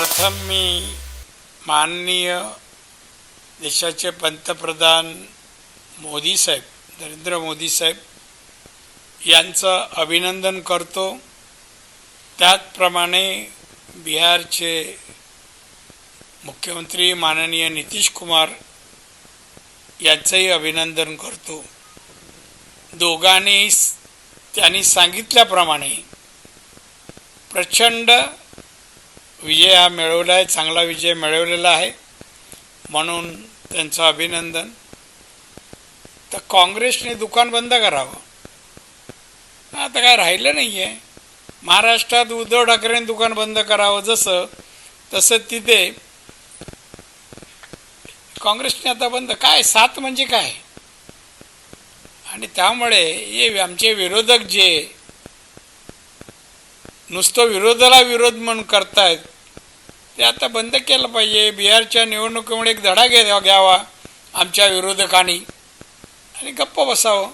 प्रथम मी माननीय देशाचे पंतप्रधान मोदी साहेब नरेंद्र मोदी साहेब यांचं अभिनंदन करतो. त्याचप्रमाणे बिहारचे मुख्यमंत्री माननीय नितीश कुमार यांचंही अभिनंदन करतो. दोघांनी त्यांनी सांगितल्याप्रमाणे प्रचंड विजय हा मिळवला आहे चांगला विजय मिळवलेला आहे. म्हणून त्यांचं अभिनंदन. तर काँग्रेसने दुकान बंद करावं. आता काय राहिलं नाही आहे महाराष्ट्रात उद्धव ठाकरेंनी दुकान बंद करावं जसं तसं तिथे. काँग्रेसने आता बंद काय सात म्हणजे काय? आणि त्यामुळे हे आमचे विरोधक जे नुसतं विरोधाला विरोध म्हणून करतायत. ते आता बंद केलं पाहिजे. बिहारच्या निवडणुकीमुळे एक धडा घे घ्यावा आमच्या विरोधकांनी. आणि गप्प बसावं.